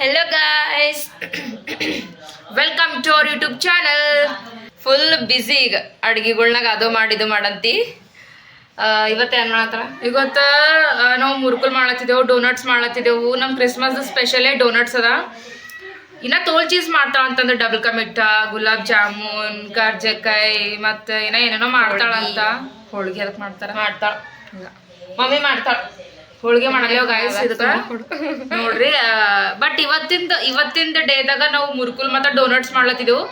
Hello guys welcome to our YouTube channel full busy ಈಗ ಅಡುಗೆಗಳ್ನಾಗ ಅದು ಮಾಡಿದ್ದು ಮಾಡಂತಿ. ಇವತ್ತು ಏನು ಮಾಡತ್ತಾರ? ಇವತ್ತು ನಾವು ಮುರುಕುಲ್ ಮಾಡತ್ತಿದ್ದೆವು ಡೋನಟ್ಸ್ ಮಾಡತ್ತಿದ್ದೆವು ನಮ್ಮ ಕ್ರಿಸ್ಮಸ್ ಸ್ಪೆಷಲೇ ಡೋನಟ್ಸ್ ಅದ. ಇನ್ನ ತೋಲ್ ಚೀಸ್ ಮಾಡ್ತಾಳ ಅಂತಂದ್ರೆ ಡಬಲ್ ಕಾ ಮಿಠಾ ಗುಲಾಬ್ ಜಾಮೂನ್ ಕರ್ಜಕಾಯಿ ಮತ್ತೆ ಏನೋ ಏನೇನೋ ಮಾಡ್ತಾಳ ಅಂತ. ಹೋಳಿಗೆ. ಅದಕ್ಕೆ ಮಾಡ್ತಾರ? ಮಾಡ್ತಾಳ. ಮಮ್ಮಿ ಮಾಡ್ತಾಳ. ಹೋಳಿಗೆ ಮಾಡಲ್ಲ ಗಾಯಸ್ ಇದಕ್ಕ? ನೋಡ್ರಿ ಬಟ್ ಇವತ್ತಿಂದ ಇವತ್ತಿಂದ ಡೇದಾಗ ನಾವು ಮುರುಕುಲ್ ಮತ್ತೆ ಡೋನಟ್ಸ್ ಮಾಡ್ಲತ್ತಿದ್ದೆವು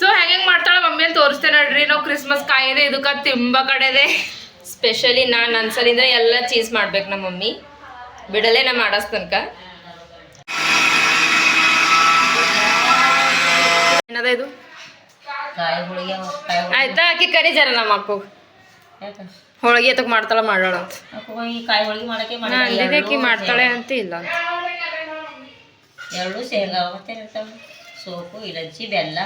ಸೊ ಹೆಂಗ್ ಮಾಡ್ತಾಳ ಮಮ್ಮಿ ಅಂತ ತೋರಿಸ್ತೇನೆ ನೋಡ್ರಿ. ನಾವು ಕ್ರಿಸ್ಮಸ್ ಕಾಯಿದೆ ಇದಕ್ಕ ತಿಂಬ ಕಡೆದೆ. ಸ್ಪೆಷಲಿ ನಾನು ಅನ್ಸಲಿಂದ್ರೆ ಎಲ್ಲ ಚೀಸ್ ಮಾಡ್ಬೇಕು ನಮ್ಮ ಮಮ್ಮಿ. ಬಿಡಲೇ ನಾ ಮಾಡಸ್ ತನಕ. ಏನದ ಇದು? ಆಯ್ತಾ? ಅಕ್ಕಿ ಕರಿ ಜರ ನಮ್ಮ ಯಾಕೆ? ಹೋಳಿಗೆ ಅದಕ್ಕೆ ಮಾಡ್ತಾಳ ಮಾಡೋಣ ಅಂತ. ಅಪ್ಪ ಈ ಕಾಯಿ ಹೋಳಿಗೆ ಮಾಡಕ್ಕೆ ನಾ ಅಂದಿದ್ದೆ ಆಕಿ ಮಾಡ್ತಾಳೆ ಅಂತ ಇಲ್ಲ. ಅಂತ ಎರಡು ಶೇಂಗಾ ಮತ್ತೆ ಇರ್ತಾವ ಸೋಪು ಇಲಚ್ಚಿ ಬೆಲ್ಲ.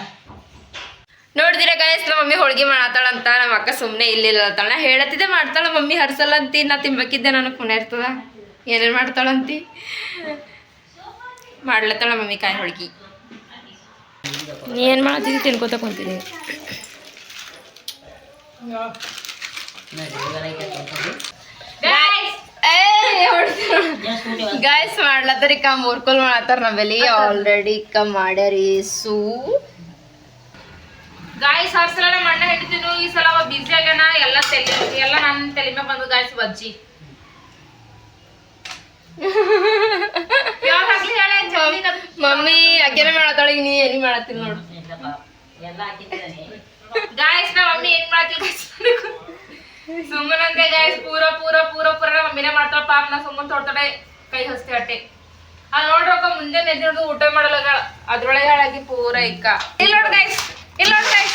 ನೋಡಿದಿರ ಗಾಯಸ್ ನಮ್ಮ ಮಮ್ಮಿ ಹೋಳಿಗೆ ಮಾಡತ್ತಾಳಂತ. ನಮ್ಮ ಅಕ್ಕ ಸುಮ್ಮನೆ ಇಲ್ಲಿಲ್ಲ ಅಂತಾಳ. ನಾ ಹೇಳತ್ತಿದ್ದೆ ಮಾಡ್ತಾಳ ಮಮ್ಮಿ ಹರ್ಸಲ್ಲ ಅಂತಿ ನಾ ತಿನ್ಬೇಕಿದ್ದೆ ನನಗೆ ಪುಣ್ಯ ಇರ್ತದ. ಏನೇನು ಮಾಡ್ತಾಳಂತಿ? ಮಾಡ್ಲತ್ತಾಳ ಮಮ್ಮಿ ಕಾಯಿ ಹೋಳಿಗೆ. ನೀ ಏನು ಮಾಡ್ತೀನಿ ತಿನ್ಕೋತ ಕುಂತೀನಿ ಗಾಯ್ಸ್ ಮಾಡ್ಲತ್ತರಿ ಇಕ್ಕ ಮೂರ್ಕೊಲ್ ಮಾಡತ್ತಾರ ನಮ್ಮಲ್ಲಿ. ಆಲ್ರೆಡಿ ಇಕ್ಕ ಮಾಡ್ಯಾರಿ ಸೂ. ಗಾಯ್ಸ್ ಹಾಸ್ಟೆಲ್ ಸಲ ನಮ್ಮ ಅಣ್ಣ ಹಿಡಿತೀನು ಈ ಸಲ ಅವ ಬಿಸಿ ಆಗ್ಯಾನ ಎಲ್ಲ ತಲೆ ಎಲ್ಲ ನನ್ನ ತಲೆ ಮೇಲೆ ಬಂದು ಗಾಯ್ಸ್ ಬಜ್ಜಿ. ಮಮ್ಮಿ ಅಕ್ಕೇನೆ ಮಾಡತ್ತಾಳ ಈಗ ನೀ ಎಲ್ಲಿ ಮಾಡತ್ತಿಲ್ಲ ನೋಡು. ಗಾಯ್ಸ್ ನಮ್ಮ ಮಮ್ಮಿ ಏನ್ ಮಾಡ್ತಿಲ್ಲ ಸುಮ್ಮನಂತೆ ಗಾಯ್ಸ್ ಪೂರ ಪೂರ ಪೂರ ಪೂರ ನಮ್ಮ ಮಮ್ಮಿನೇ ಮಾಡ್ತಾಳ ಪಾಪ ನಾ ಸುಮ್ಮನೆ ತೊಡ್ತಾಳೆ ಕೈ ಹಸ್ತಿ ಅಟ್ಟೆ. ಆ ನೋಡ್ರಕ್ಕ ಮುಂದೆ ನೆದ್ದು ಊಟ ಮಾಡಲ್ಲ ಅದ್ರೊಳಗೆ ಹಾಳಾಗಿ ಪೂರ ಇಕ್ಕ. ಇಲ್ಲ ನೋಡ್ ಗೈಸ್ ಇಲ್ಲ ನೋಡ್ ಗೈಸ್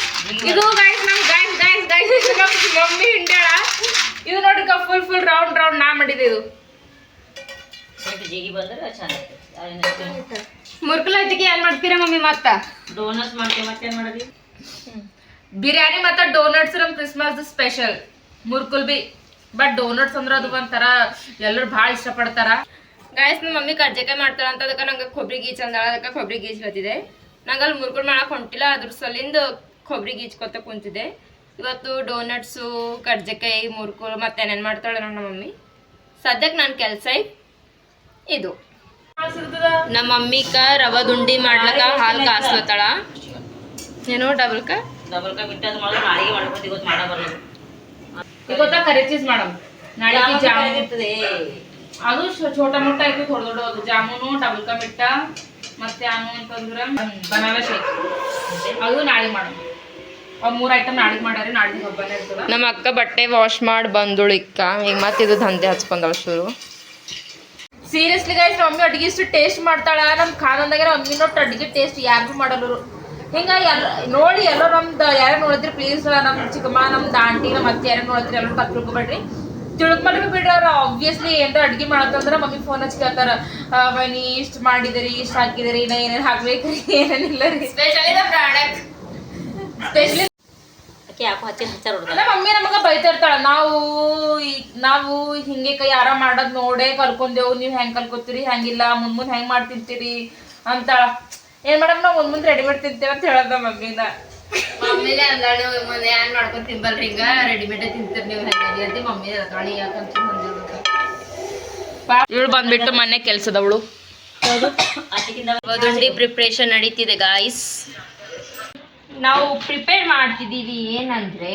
ಇದು ಗೈಸ್ ನಮ್ ಗೈಸ್ ಗೈಸ್ ಗೈಸ್ ಮಮ್ಮಿ ಹಿಂಡ್ಯಾಳ. ಇದು ನೋಡ್ರಿಕ ಫುಲ್ ಫುಲ್ ರೌಂಡ್ ರೌಂಡ್ ನಾ ಮಾಡಿದೆ ಇದು. ಮುರ್ಕುಲ ಏನ್ ಮಾಡ್ತೀರಾ ಮಮ್ಮಿ ಮತ್ತ? ಡೋನಟ್ಸ್ ಮಾಡ್ತೀವಿ ಮತ್ತೇನು ಮಾಡೋದು ಬಿರಿಯಾನಿ ಮತ್ತ ಡೋನಟ್ಸ್ ನಮ್ ಕ್ರಿಸ್ಮಸ್ ಸ್ಪೆಷಲ್ ಮುರ್ಕುಲ್ ಬಿ ಬಟ್ ಡೋನಟ್ಸ್ ಅಂದ್ರೆ ಅದು ಒಂಥರ ಎಲ್ಲರೂ ಭಾಳ ಇಷ್ಟಪಡ್ತಾರ. ಗಾಯಸ್ ನಮ್ಮ ಮಮ್ಮಿ ಕಜ್ಜಕಾಯಿ ಮಾಡ್ತಾರ ಅಂತ ಅದಕ್ಕೆ ನಂಗೆ ಕೊಬ್ಬರಿ ಗೀಚ್ ಅಂದಾಳ ಅದಕ್ಕೆ ಕೊಬ್ಬರಿ ಗೀಜ್ ಹತ್ತಿದೆ ನಂಗೆ ಅಲ್ಲಿ ಮುರ್ಕುಲ್ ಮಾಡಕ್ ಹೊಂಟಿಲ್ಲ ಅದ್ರ ಸಲಿಂದ ಕೊಬ್ಬರಿ ಕೊತ್ತ ಕುಂತಿದೆ ಇವತ್ತು ಡೋನಟ್ಸು ಕಜ್ಜಕಾಯಿ ಮುರ್ಕುಲ್ ಮತ್ತೆ ಏನೇನು ಮಾಡ್ತಾಳೆ ನಮ್ಮ ಮಮ್ಮಿ. ಸದ್ಯಕ್ಕೆ ನನ್ನ ಕೆಲಸ ಇದು. ನಮ್ಮ ಮಮ್ಮಿಕ ರವ ದುಂಡಿ ಮಾಡ್ಲಕ್ಕ ಹಾಲು ಕಾಸ್ಲತ್ತಾಳ. ಏನೋ ಡಬಲ್ ಕ. ಡಬಲ್ ಕಾ ಬಿಟ್ಟು ಅದು ನಾಳೆಗೆ ಮಾಡ್ಬೋದು ಇವತ್ತು ಮಾಡೋ ಬರೋದು ಇವತ್ತ ಕರಿ ಚೀಸ್ ಮಾಡಮ್ ನಾಳೆಗೆ ಜಾಮೂನ್. ಇರ್ತದೆ ಅದು ಛೋಟ ಮೊಟ್ಟ ಆಯ್ತು ದೊಡ್ಡ ದೊಡ್ಡ ಅದು ಜಾಮೂನು ಡಬಲ್ ಕಾ ಮಿಟ್ಟ ಮತ್ತೆ ಏನು ಅಂತಂದ್ರ ಬನಾನಾ ಶೇಕ್ ಅದು ನಾಳೆ ಮಾಡಮ್ ಅವ್ ಮೂರ್ ಐಟಮ್ ನಾಳೆ ಮಾಡ್ಯಾರ ನಾಳೆ ಹಬ್ಬನೇ ಇರ್ತದ. ನಮ್ಮ ಅಕ್ಕ ಬಟ್ಟೆ ವಾಶ್ ಮಾಡಿ ಬಂದುಳಿಕ್ಕ ಈಗ ಮತ್ತೆ ಇದು ದಂಧೆ ಹಚ್ಕೊಂಡಳ ಶುರು. ಸೀರಿಯಸ್ಲಿ ಗೈಸ್ ಮಮ್ಮಿ ಅಡ್ಗೆ ಇಷ್ಟು ಟೇಸ್ಟ್ ಮಾಡ್ತಾಳ. ನಮ್ಮ ಖಾನಂದಾಗ ಮಮ್ಮಿ ನೋಟ್ ಅಡ್ಗೆ ಟೇಸ್ಟ್ ಯಾರಿಗೂ ಮಾಡಲ್ಲರು. ಹಿಂಗ ಎಲ್ಲ ನೋಡಿ ಎಲ್ಲರೂ ನಮ್ದು ಯಾರು ನೋಡಿದ್ರಿ ಪ್ಲೀಸ್ ನಮ್ಮ ಚಿಕ್ಕಮ್ಮ ನಮ್ದು ಆಂಟಿ ನಮ್ಮ ಅತ್ತೆ ಯಾರು ನೋಡಿದ್ರಿ ಎಲ್ಲರೂ ತಪ್ಪು ತಿಳ್ಕೊಬೇಡ್ರಿ. ತಿಳ್ಕೊಂಡ್ರಿ ಬಿಡ್ರಿ ಅವ್ರು ಆಬ್ವಿಯಸ್ಲಿ ಏನಾರ ಅಡ್ಗೆ ಮಾಡತ್ತಂದ್ರ ಮಮ್ಮಿ ಫೋನ್ ಹಚ್ಚಿ ಕೇಳ್ತಾರ ಮನಿ ಇಷ್ಟು ಮಾಡಿದಿರಿ ಇಷ್ಟು ಹಾಕಿದಿರಿ ಇನ್ನ ಏನೇನು ಹಾಕ್ಬೇಕ್ರಿ ಏನೇನಿಲ್ಲ ರೀ. ಸ್ಪೆಷಲಿ ಪ್ರಾಡಕ್ಟ್ ಸ್ಪೆಷಲಿ ಮಮ್ಮಿ ನಮಗ ಬೈತಿರ್ತಾಳ ನಾವು ನಾವು ಹಿಂಗೆ ಕೈ ಯಾರ ಮಾಡೋದ್ ನೋಡೇ ಕಲ್ಕೊಂಡೆವು ನೀವ್ ಹೆಂಗ್ ಕಲ್ಕೊತೀರಿ ಹೆಂಗಿಲ್ಲ ಮುಂದ್ ಮುಂದ್ ಹೆಂಗ್ ಮಾಡ್ತಿರ್ತೀರಿ? ಅಂತಾಳ. ಏನ್ ಮಾಡಮ್ ನಾವ್ ಒಂದ್ ಮುಂದೆ ರೆಡಿಮೇಡ್ ತಿಂತೇವೆ ಅಂತ ಹೇಳದ ಮಮ್ಮಿನ ಮಮ್ಮಿನೇ ಅಂದಾಳು ಮೊನ್ನೆ ಏನ್ ಮಾಡ್ಕೊಂಡ್ ತಿಂಬಲ್ರಿ ಈಗ ರೆಡಿಮೇಡ್ ತಿಂತೀರಿ ನೀವು ಹೆಂಗಾಗಿ ಅಂತ ಮಮ್ಮಿ ಹೇಳ್ತಾಳ ಯಾಕಂತ ಇವಳು ಬಂದ್ಬಿಟ್ಟು ಮನೆ ಕೆಲ್ಸದವಳು. ವದುಂಡಿ ಪ್ರಿಪ್ರೇಷನ್ ನಡೀತಿದೆ ಗಾಯ್ಸ್ ನಾವು ಪ್ರಿಪೇರ್ ಮಾಡ್ತಿದ್ದೀವಿ ಏನಂದ್ರೆ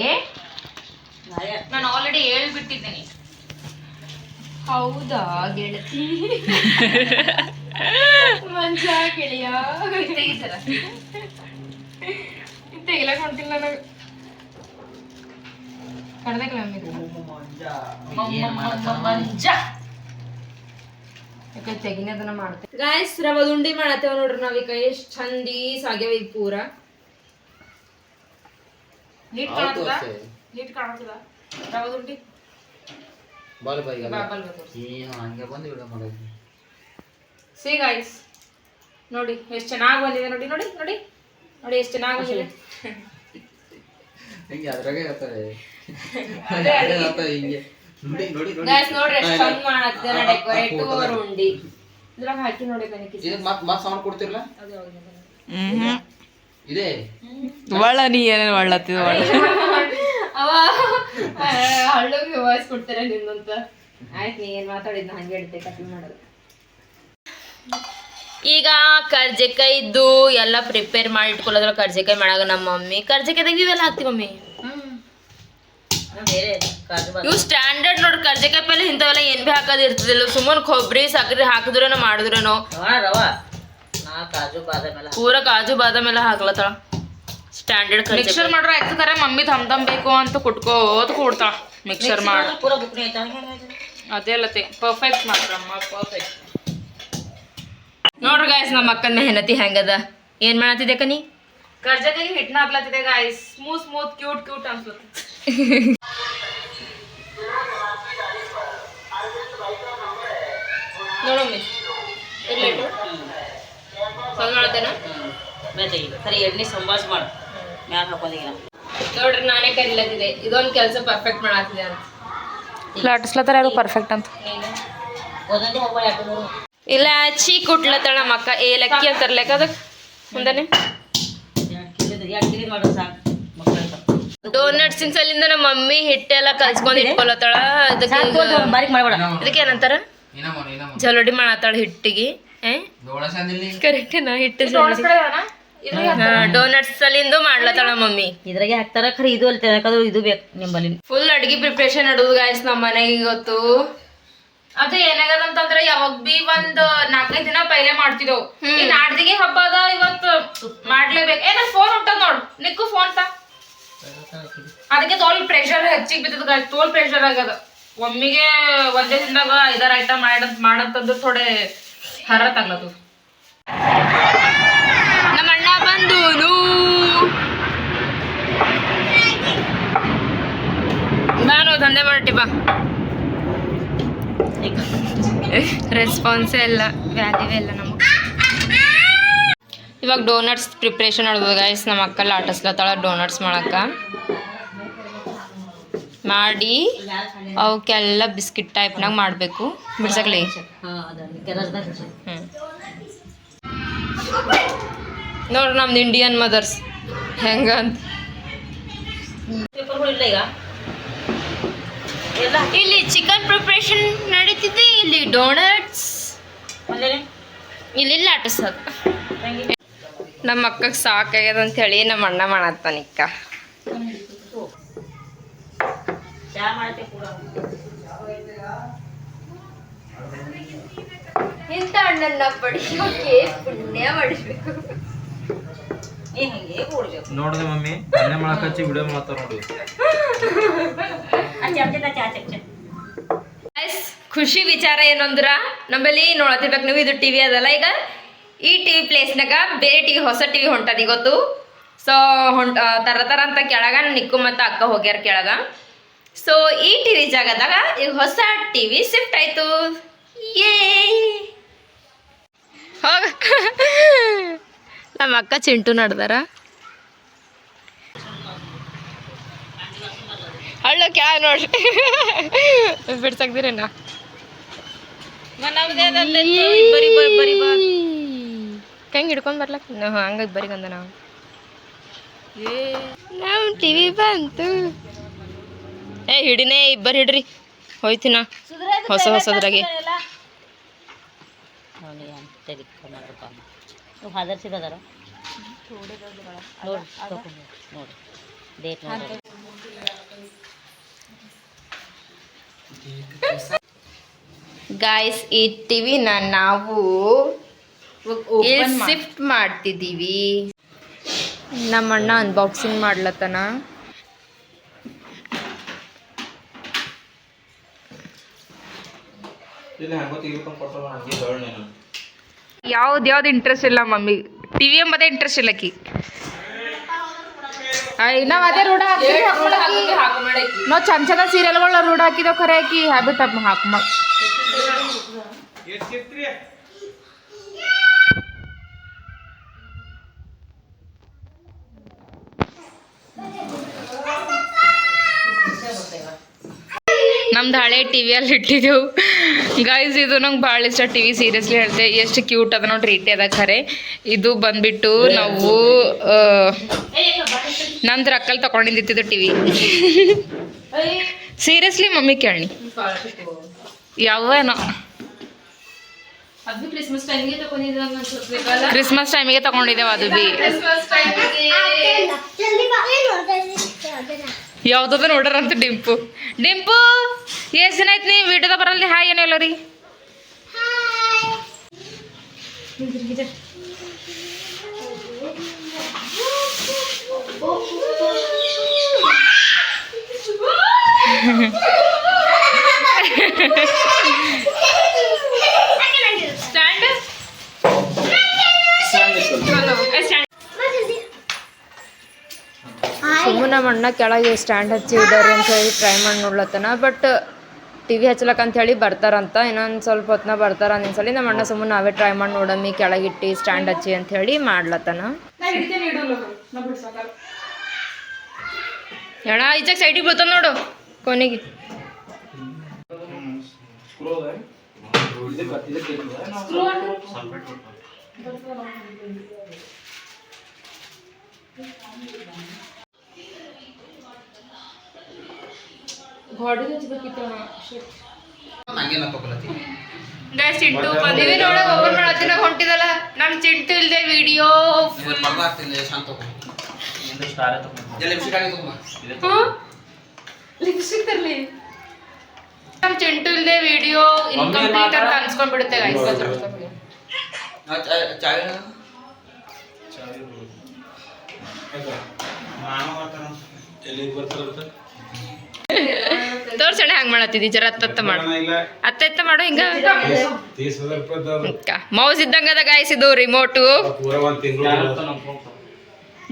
ನಾನು ಆಲ್ರೆಡಿ ಹೇಳ್ಬಿಟ್ಟಿದ್ದೀನಿ. ಹೌದಾ ಗೆಳತಿ? ಮಂಚ ಗೆಳೆಯ ತೆಗಿತಾರ ತೆಗಿಲಕ್ ಹೊಂಟಿಲ್ಲ ನನಗೆ ಕಡ್ದಕ್ಲ ಮಂಜ ಯಾಕೆ ತೆಗಿನದನ್ನ ಮಾಡ್ತೇವೆ ಗಾಯಸ್ ರವದ ಉಂಡಿ ಮಾಡತ್ತೇವ ನೋಡ್ರಿ ನಾವೀಗ ಎಷ್ಟ್ ಚಂದಿ ಸಾಗ್ಯಾವ ಈಗ ಪೂರ. ನೀಟ್ ಕಾಣತ್ತದ? ನೀಟ್ ಕಾಣತ್ತದ? ರವದ ಉಂಡಿ ಬಾಲ್ ಬಾಯಿಗೆ ಬಾಲ್ ಬಲ್ ಹಂಗೆ ಬಂದು ವಿಡಿಯೋ ಮಾಡೋದು? ಸಿ ಗಾಯ್ಸ್ ನೋಡಿ ಎಷ್ಟು ಚೆನ್ನಾಗಿ ಬಂದಿದೆ ನೋಡಿ ನೋಡಿ ನೋಡಿ. ನೋಡಿ ಎಷ್ಟು ಚೆನ್ನಾಗಿ ಬಂದಿದೆ. ಹಿಂಗೆ ಅದ್ರಾಗೆ ಹೇಳ್ತಾರೆ. ಅದೇ ಅದೇ. ಇರ್ತಾರೆ ಹಿಂಗೆ. ನೋಡಿ ನೋಡಿ ನೋಡಿ. ಗಾಯ್ಸ್ ನೋಡ್ರಿ ಎಷ್ಟು ಚಂದ ಮಾಡತ್ತಿದ್ದಾರೆ ಡೆಕೋರೇಟ್ ಉಂಡಿ ಇದ್ರಾಗ ಹಾಕಿ ನೋಡಿ ಕಣಕಿ ಇದು ಮತ್ತೆ ಮತ್ತೆ ಸೌಂಡ್ ಕೊಡ್ತಿರಲ್ಲ ಇದೆ? ಒಳ್ಳ ನೀ ಏನೇನು ಒಳ್ಳತ್ತಿದ ಒಳ್ಳ. ಅವ ಹಳ್ಳಗೆ ವಾಯ್ಸ್ ಕೊಡ್ತಾರೆ ನಿಂದಂತ. ಆಯ್ತು ನೀ ಏನ್ ಮಾತಾಡಿದ್ನ ಹಂಗೆ ಹೇಳ್ತೇ ಕಟ್ ಮಾಡೋದು. ಈಗ ಕರ್ಜೆಕಾಯಿದ್ದು ಎಲ್ಲ ಪ್ರಿಪೇರ್ ಮಾಡಿ ಇಟ್ಕೊಳ್ಳೋದ್ರ ಕರ್ಜೆಕಾಯಿ ಮಾಡಾಗ ನಮ್ಮ ಮಮ್ಮಿ. ಕರ್ಜೆಕಾಯ್ದಾಗ ಇವೆಲ್ಲ ಹಾಕ್ತೀವಿ ಮಮ್ಮಿ? ಇವು ಸ್ಟ್ಯಾಂಡರ್ಡ್ ನೋಡಿ ಕರ್ಜೆಕಾಯಿ ಪಲ್ಲೆ ಇಂಥವೆಲ್ಲ ಏನ್ ಭೀ ಹಾಕೋದು ಇರ್ತದಿಲ್ಲ. ಸುಮ್ಮನೆ ಕೊಬ್ಬರಿ ಸಕ್ಕರೆ ಹಾಕಿದ್ರೇನೋ ಮಾಡಿದ್ರೇನೋ. ರವ ರವ. ನಾ ಕಾಜು ಬಾದಾಮಿ ಎಲ್ಲ ಪೂರ ಕಾಜು ಬಾದಾಮ್ ಎಲ್ಲ ಹಾಕ್ಲತ್ತಾಳ. ಸ್ಟ್ಯಾಂಡರ್ಡ್ ಮಿಕ್ಸರ್ ಮಾಡ್ರ ಆಯ್ತು ಕರೆ. ಮಮ್ಮಿ ದಮ್ ದಮ್ ಬೇಕು ಅಂತ ಕುಟ್ಕೋತ ಕೊಡ್ತಾಳ. ಮಿಕ್ಸರ್ ಮಾಡಿ. ಅದೇ ಅಲ್ಲತ್ತೆ. ಪರ್ಫೆಕ್ಟ್ ಮಾಡ್ರಮ್ಮ ಪರ್ಫೆಕ್ಟ್ ನೋಡ್ರಿ ಗಾಯ್ಸ್ ನಮ್ಮ ಅಕ್ಕನ ಮೆಹನತಿ ಹೆಂಗದ? ಏನ್ ಮಾಡತ್ತಿದೆ ಕನಿ ಕರ್ಜಕಾಯಿ ಹಿಟ್ಟನ ಹಾಕ್ಲತ್ತಿದೆ guys smooth smooth cute cute ಅನ್ಸುತ್ತೆ. ನೋಡಮ್ಮಿ. ಖರೆ ಎಣ್ಣೆ ಸಂಬಾಸ್ ಮಾಡು. ಮ್ಯಾಲ ನೋಡ್ರಿ ನಾನೇ ಕರಿಲತ್ತಿದೆ ಇದೊಂದು ಕೆಲಸ ಪರ್ಫೆಕ್ಟ್ ಮಾಡತ್ತಿದೆ ಅಂತ. ಲಟ್ಸ್ಲತ್ತಾರ ಅದು ಪರ್ಫೆಕ್ಟ್ ಅಂತ? ಒಂದೊಂದೇ ಮೂರು ಇಲ್ಲ ಚೀ ಕುಟ್ಲತ್ತಳ ಮಕ್ಕ. ಅಕ್ಕ ಏಲಕ್ಕಿ ಅಂತಾರ ಲೆಕ್ಕ ಅದಕ್ಕೆ? ಮುಂದನೆ ಡೋನಟ್ಸ್ ಸಲಿಂದ ನಮ್ಮ ಮಮ್ಮಿ ಹಿಟ್ಟೆಲ್ಲ ಕಲ್ಸ್ಕೊಂಡು ಇಟ್ಕೊಳತ್ತಾಳ. ಅದಕ್ಕೆ ಇದಕ್ಕೆ ಏನಂತಾರ? ಜಲೋಡಿ ಮಾಡತ್ತಾಳ ಹಿಟ್ಟಿಗೆ. ಕರೆಕ್ಟ್ ಕರೆಕ್ಟೇನಾ ಹಿಟ್ಟು ಡೋನಟ್ಸ್ ಸಲಿಂದ ಮಾಡ್ಲತ್ತಾಳ ಮಮ್ಮಿ. ಇದ್ರಾಗೆ ಹಾಕ್ತಾರ? ಖರೀ ಇದು ಅಲ್ಲಿ ಯಾಕಂದ್ರೆ ಇದು ಬೇಕು ನಿಂಬಲ್ಲಿ. ಫುಲ್ ಅಡ್ಗಿ ಪ್ರಿಪ್ರೇಷನ್ ನಡುದು ಗಾಯ್ಸ್ ನಮ್ಮ ಮನೆಗೆ ಇವತ್ತು. ಅದು ಏನಾಗದ ಅಂತಂದ್ರೆ ಯಾವಾಗ ಬಿ ಒಂದ್ ನಾಲ್ಕೈದು ದಿನ ಪೈಲೆ ಮಾಡ್ತಿದ್ದೆವು. ಈ ನಾಡ್ದಿಗೆ ಹಬ್ಬ ಅದ ಇವತ್ತು ಮಾಡ್ಲೇಬೇಕು. ಏನ ಫೋನ್ ಹೊಂಟದ್ ನೋಡ್. ನಿಕ್ಕು ಫೋನ್ ತ. ಅದಕ್ಕೆ ತೋಲ್ ಪ್ರೆಷರ್ ಹೆಚ್ಚಿಗೆ ಬಿದ್ದದ ತೋಲ್ ಪ್ರೆಷರ್ ಆಗದ. ಒಮ್ಮಿಗೆ ಒಂದೇ ದಿನದಾಗ ಐದಾರು ಐಟಮ್ ಮಾಡಂತ ಮಾಡಂತಂದ್ರೆ ಥೋಡೆ ಹರತ್ ಆಗ್ಲತ್ತದ ನಮ್ಮ ಅಣ್ಣ ಬಂದೂನು. ನಾನು ದಂಧೆ ಬಾ. ರೆಸ್ಪಾನ್ಸೇ ಇಲ್ಲ ವ್ಯಾಲ್ಯೂವೇ ಇಲ್ಲ ನಮಗೆ. ಇವಾಗ ಡೋನಟ್ಸ್ ಪ್ರಿಪ್ರೇಷನ್ ಮಾಡ್ಬೋದು ಗೈಸ್ ನಮ್ಮ ಅಕ್ಕ ಲಾಟಸ್ಲತ್ತಾಳ ಡೋನಟ್ಸ್ ಮಾಡಕ್ಕ. ಮಾಡಿ ಅವಕ್ಕೆಲ್ಲ ಬಿಸ್ಕಿಟ್ ಟೈಪ್ನಾಗ ಮಾಡಬೇಕು. ಬಿಡ್ಸಕ್ಲಿ? ಹ್ಞೂ ನೋಡ್ರಿ ನಮ್ದು ಇಂಡಿಯನ್ ಮದರ್ಸ್ ಹೆಂಗಂತ. ಪೇಪರ್ಗಳು ಇಲ್ಲ ಚಿಕನ್ ಪ್ರಿಪ್ರೇಷನ್ ನಡೀತಿದೆ ಇಲ್ಲಿ ಡೋನಟ್ಸ್ ಅಲ್ಲೇ ಇಲ್ಲಿ ಆಟಿಸೋದು ತಂಗಿ ನಮ್ಮ ಅಕ್ಕಗೆ ಸಾಕಾಗ್ಯದ ಅಂತ ಹೇಳಿ ನಮ್ಮ ಅಣ್ಣ ಮಾಡತ್ತಾನಿಕ್ಕ ಇಂಥ ಹಣ್ಣನ್ನ ಪಡಿಯೋಕೆ ಪುಣ್ಯ ಮಾಡಿಸ್ಬೇಕು. ನೀ ಹಂಗೆ ಕೂಡ್ಬೇಕು. ನೋಡ್ದೆ ಮಮ್ಮಿ ಅನ್ನ ಮಾಡಕ್ ಹಚ್ಚಿ ವಿಡಿಯೋ ಮಾಡ್ತಾರ ನೋಡಿ. ಖುಷಿ ವಿಚಾರ ಏನಂದ್ರ, ನಮ್ಮಲ್ಲಿ ನೋಡತಿರ್ಬೇಕು ನೀವು, ಇದು ಟಿವಿ ಅದಲ್ಲ ಈಗ. ಈ ಟಿವಿ ಪ್ಲೇಸ್ನಾಗ ಬೇರೆ ಟಿವಿ ಹೊಸ ಟಿವಿ ಹೊಂಟದ ಇವತ್ತು ಸೊ ಹೊಂಟ ತರ ತರ ಅಂತ ಕೆಳಗ ನಿಕ್ಕು ಮತ್ತು ಅಕ್ಕ ಹೋಗ್ಯಾರ ಕೆಳಗ. ಸೊ ಈ ಟಿವಿ ಜಾಗದಾಗ ಈಗ ಹೊಸ ಟಿವಿ ಶಿಫ್ಟ್ ಆಯ್ತು. ಏ ಹೋಗ. ನಮ್ಮ ಅಕ್ಕ ಚಿಂಟು ನಡ್ದಾರ. ಹಳ್ಳ ಕ್ಯಾ ನೋಡ್ರಿ ಬಿಡ್ಸಾಕ್ದಿರೇನ ಬರಿ ಬರಿ ಬರಿ ಬಾ. ಹೆಂಗೆ ಹಿಡ್ಕೊಂಡ್ ಬರ್ಲಕ್? ನಾವು ಹಂಗ ಬರಿ ಬಂದ ನಾವು ನಾವು ಟಿವಿ ಬಂತು. ಏ ಹಿಡಿನೇ ಇಬ್ಬರು ಹಿಡ್ರಿ. ಹೋಯ್ತಿನ. ಹೊಸ ಹೊಸದ್ರಾಗೆ. ಹಾದರ್ಸಿದಾರ ನೋಡಿ ನೋಡಿ ಡೇಟ್ ನೋಡಿ. ಗಾಯ್ಸ್ ಈ ಟಿವಿನ ನಾವು ಶಿಫ್ಟ್ ಮಾಡ್ತಿದ್ದೀವಿ. ನಮ್ಮ ಅಣ್ಣ ಅನ್ಬಾಕ್ಸಿಂಗ್ ಮಾಡ್ಲತ್ತನ. ಯಾವ್ದ್ ಯಾವ್ದು ಇಂಟ್ರೆಸ್ಟ್ ಇಲ್ಲ ಮಮ್ಮಿ. ಟಿವಿ ಎಂಬುದೇ ಇಂಟ್ರೆಸ್ಟ್ ಇಲ್ಲ ಆಕಿ ನಾವ್ ಅದೇ ರೂಢ ನಾವು ಚಂಚದ ಸೀರಿಯಲ್ಗಳ ರೂಢ ಹಾಕಿದೇವ್ ಖರೆ ಹಾಕಿ ಹ್ಯಾಬಿಟ್ ಅಪ್ ಹಾಕ ನಮ್ದು ಹಳೆ ಟಿವಿಯಲ್ಲಿ ಇಟ್ಟಿದ್ದೆವು ಗೈಸ್ ಇದು ನಂಗೆ ಭಾಳ ಇಷ್ಟ ಟಿ ವಿ ಸೀರಿಯಸ್ಲಿ ಹೇಳ್ತೆ ಎಷ್ಟು ಕ್ಯೂಟ್ ಅದ ನೋಡ್ರಿ ಇಟ್ಟೆ ಅದ ಖರೆ. ಇದು ಬಂದ್ಬಿಟ್ಟು ನಾವು ನಂದ್ರ ಅಕ್ಕಲ್ ತಗೊಂಡಿದ್ದಿತ್ತಿದ್ದು ಟಿ ವಿ ಸೀರಿಯಸ್ಲಿ ಮಮ್ಮಿ ಕೇಳಿ. ಯಾವೇನೋ ಕ್ರಿಸ್ಮಸ್ ಟೈಮಿಗೆ ತಗೊಂಡಿದ್ದೇವ ಅದು ಬಿ. ಯಾವ್ದದ ನೋಡ್ರಂತ ಡಿಂಪು. ಡಿಂಪು! ಎಷ್ಟು ದಿನ ಆಯ್ತು ನೀವು ವಿಡಿಯೋದ ಬರಲ್ರಿ ಹಾಯ್ ಏನಿಲ್ಲ ರೀ ಸ್ಟ್ಯಾಂಡ್ ಸುಮ್ಮನೆ ನಮ್ಮ ಅಣ್ಣ ಕೆಳಗೆ ಸ್ಟ್ಯಾಂಡ್ ಹಚ್ಚಿ ಇದಾರೆ ಅಂತ ಹೇಳಿ ಟ್ರೈ ಮಾಡಿ ನೋಡ್ಲತ್ತನ ಬಟ್ ಟಿ ವಿ ಹಚ್ಲಕ್ಕ ಅಂತ ಹೇಳಿ ಬರ್ತಾರಂತ ಇನ್ನೊಂದು ಸ್ವಲ್ಪ ಹೊತ್ತನ ಬರ್ತಾರ ಸಲ ನಮ್ಮ ಅಣ್ಣ ಸುಮ್ಮನೆ ನಾವೇ ಟ್ರೈ ಮಾಡಿ ನೋಡಮ್ಮಿ ಕೆಳಗಿಟ್ಟು ಸ್ಟ್ಯಾಂಡ್ ಹಚ್ಚಿ ಅಂತ ಹೇಳಿ ಮಾಡ್ಲತ್ತನ ಹೇಳ ಈಚೆ ಸೈಡಿಗೆ ಬೀಳ್ತಾನ ನೋಡು ಕೊನೆಗೆ. ಹಂಗೇನ ತಗೊಳತಿ ಗೈಸ್ ಚಿಂಟು ಬಂದಿವಿ ನೋಡಕ್ ಓಪನ್ ಮಾಡತ್ತಿನ ಹೊಂಟಿದಲ್ಲ. ನಮ್ಮ ಚಿಂಟು ಇಲ್ದೆ ವಿಡಿಯೋ ಪರ್ದ ಆಗ್ತಿಲ್ಲ ಶಾಂತ ತಗೋ. ಜಲ್ದಿ ಲಿಪ್ಸ್ಟಿಕ್ ಹಾಕಿ ತಗೋ ಲಿಪ್ಸ್ಟಿಕ್ ತರ್ಲಿ. ನಮ್ ಚಿಂಟು ಇಲ್ದೆ ವಿಡಿಯೋ ಇನ್ಕಂಪ್ಲೀಟ್ ಅಂತ ಅನ್ಸ್ಕೊಂಡ್ಬಿಡುತ್ತೆ ಗೈಸ್ ಚಾಯ್ ತೋರ್ಸಣ ಹಂಗ ಮಾಡತ್ತಿದ್ದಿ ಜರ ಅತ್ತತ್ತ ಮಾಡು. ಅತ್ತ ಎತ್ತ ಮಾಡು ಹಿಂಗ. ಮೌಸ್ ಇದ್ದಂಗ ಅದ ಗಾಯ್ಸ್ ಇದು ರಿಮೋಟು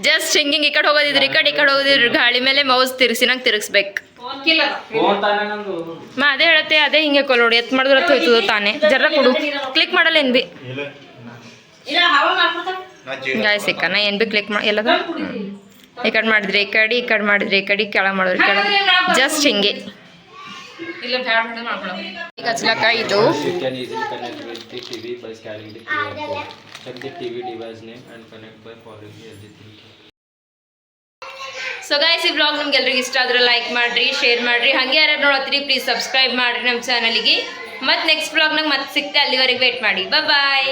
ಜಸ್ಟ್ ಹಿಂಗಿಂಗ್ ಈ ಕಡೆ ಹೋಗೋದಿದ್ರಿ ಈ ಕಡೆ ಈ ಕಡೆ ಹೋಗೋದಿದ್ರಿ ಗಾಳಿ ಮೇಲೆ ಮೌಸ್ ತಿರ್ಸಿ ನಂಗೆ ತಿರ್ಗಿಸ್ಬೇಕು. ಮಾ ಅದೇ ಹೇಳತ್ತೆ ಅದೇ ಹಿಂಗೆ ಕೊಲ್ಲೋಡಿ ಎತ್ ಮಾಡಿದ್ರೆ ಹೋಯ್ತದ ತಾನೆ. ಜರ ಕೊಡು. ಕ್ಲಿಕ್ ಮಾಡಲ್ಲ ಏನ್ ಬಿ. ಗಾಯ್ಸ್ ಇಕ್ಕ ನಾ ಏನ್ ಬಿ ಕ್ಲಿಕ್ ಮಾಡಿ ಎಲ್ಲದ? ಈ ಕಡೆ ಮಾಡಿದ್ರಿ ಈ ಕಡೆ ಈ ಕಡೆ ಮಾಡಿದ್ರಿ ಈ ಕಡೆ ಕೆಳಗೆ ಮಾಡಿದ್ರಿ ಕೆಳ ಜಸ್ಟ್ ಹಿಂಗೆ ಇಲ್ಲ ಬ್ಯಾಡ ಬ್ಯಾಡ ಮಾಡ್ಕೊಳಮ್ ಈಗ ಹಚ್ಲಕ್ಕ ಇದು You can easily connect with the TV by the the QR code. Check the TV device name and connect by following the LG3. So guys ಈ ಬ್ಲಾಗ್ ನಿಮ್ಗೆ ಎಲ್ರಿಗೂ ಇಷ್ಟ ಆದ್ರೆ ಲೈಕ್ ಮಾಡ್ರಿ ಶೇರ್ ಮಾಡ್ರಿ. ಹಾಗೆ ಯಾರು ನೋಡತ್ತೀರಿ ಪ್ಲೀಸ್ ಸಬ್ಸ್ಕ್ರೈಬ್ ಮಾಡ್ರಿ ನಮ್ಮ ಚಾನಲಿಗೆ ಮತ್ತೆ ನೆಕ್ಸ್ಟ್ ಬ್ಲಾಗ್ನಾಗ ಮತ್ತೆ ಸಿಗ್ತೆ ಅಲ್ಲಿವರೆಗೆ ವೇಟ್ ಮಾಡಿ. ಬಾಯ್